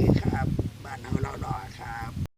ดีครับ บ้านเฮาเราดอครับ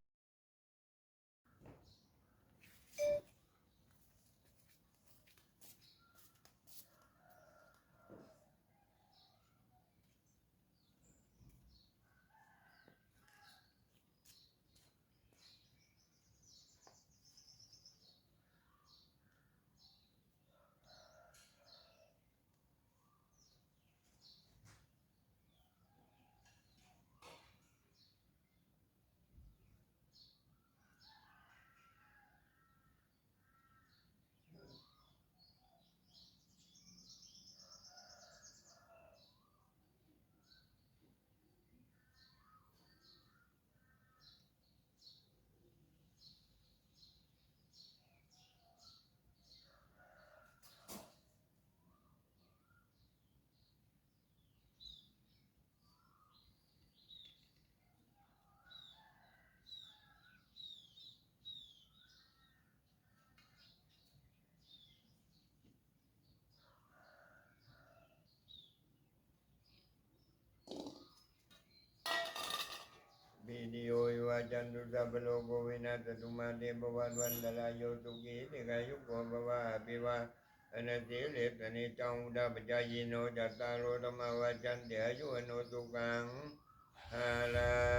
วิดีโอวา จันตุสัพโลกวินาศตุมาเตปวันวันตลายโยสุขีติกายุโกภวะอภิวาอนาติเลสเนจังอุดาปจายโนจัตตารโอธรรมวาจันเดียยุอโนสุขังฮาลา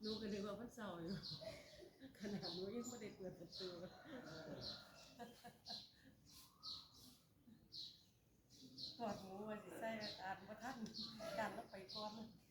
หนูก็นึกว่ามันเศร้าอยู่ขนาดหนูยังไม่ได้เปิดประตูถอดหมูมาสิใส่อานมาท่านดันแล้วไปก่อน